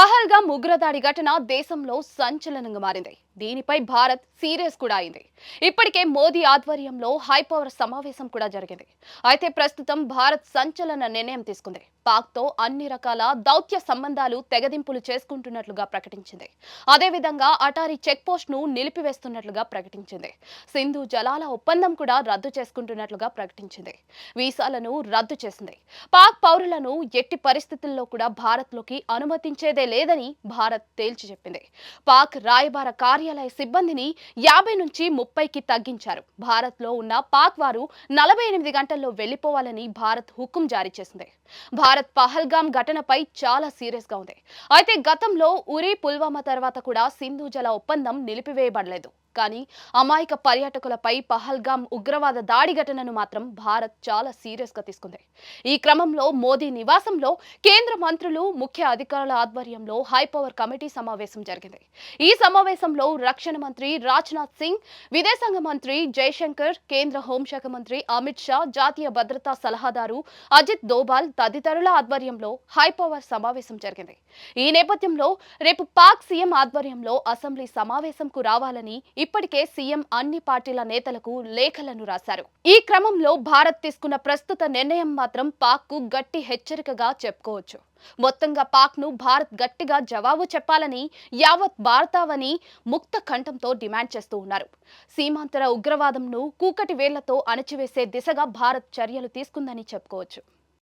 పహల్గా ఉగ్రదాడి ఘటన దేశంలో సంచలనంగా మారింది. దీనిపై భారత్ సీరియస్ కూడా అయింది. ఇప్పటికే మోదీ ఆధ్వర్యంలో హైపవర్ సమావేశం కూడా జరిగింది. అయితే ప్రస్తుతం భారత్ సంచలన నిర్ణయం తీసుకుంది. పాక్తో అన్ని రకాల దౌత్య సంబంధాలు తెగదింపులు చేసుకుంటున్నట్లుగా ప్రకటించింది. అదేవిధంగా అటారీ చెక్ పోస్ట్ను నిలిపివేస్తున్నట్లుగా ప్రకటించింది. సింధు జలాల ఒప్పందం కూడా రద్దు చేసుకుంటున్నట్లుగా ప్రకటించింది. వీసాలను రద్దు చేసింది. పాక్ పౌరులను ఎట్టి పరిస్థితుల్లో కూడా భారత్లోకి అనుమతించేదే లేదని భారత్ తేల్చి చెప్పింది. పాక్ రాయబార కార్యాలయ సిబ్బందిని యాభై నుంచి ముప్పైకి తగ్గించారు. భారత్లో ఉన్న పాక్ వారు నలభై ఎనిమిది గంటల్లో వెళ్ళిపోవాలని భారత్ హుకుం జారీ చేసింది. భారత్ పహల్గామ్ ఘటనపై చాలా సీరియస్గా ఉంది. అయితే గతంలో ఉరి పుల్వామా తర్వాత కూడా సింధు జల ఒప్పందం నిలిపివేయబడలేదు. కానీ అమాయక పర్యాటకులపై పహల్గామ్ ఉగ్రవాద దాడి ఘటనను మాత్రం భారత్ చాలా సీరియస్గా తీసుకుంది. ఈ క్రమంలో మోదీ నివాసంలో కేంద్ర మంత్రులు ముఖ్య అధికారుల ఆధ్వర్యంలో హైపవర్ కమిటీ సమావేశం జరిగింది. ఈ సమావేశంలో రక్షణ మంత్రి రాజ్నాథ్ సింగ్ విదేశాంగ మంత్రి జైశంకర్ కేంద్ర హోంశాఖ మంత్రి అమిత్ షా జాతీయ భద్రతా సలహాదారు అజిత్ దోబాల్ తదితరుల ఆధ్వర్యంలో హైపవర్ సమావేశం జరిగింది. ఈ నేపథ్యంలో రేపు పాక్ సీఎం ఆధ్వర్యంలో అసెంబ్లీ సమావేశంకు రావాలని ఇప్పటికే సీఎం అన్ని పార్టీల నేతలకు లేఖలను రాశారు. ఈ క్రమంలో భారత్ తీసుకున్న ప్రస్తుత నిర్ణయం మాత్రం పాక్కు గట్టి హెచ్చరికగా చెప్పుకోవచ్చు. మొత్తంగా పాక్ను భారత్ గట్టిగా జవాబు చెప్పాలని యావత్ భారతావని ముక్త కంఠంతో డిమాండ్ చేస్తూ ఉన్నారు. సీమాంతర ఉగ్రవాదంను కూకటి వేళ్ళతో అణచివేసే దిశగా భారత్ చర్యలు తీసుకుందని చెప్పుకోవచ్చు.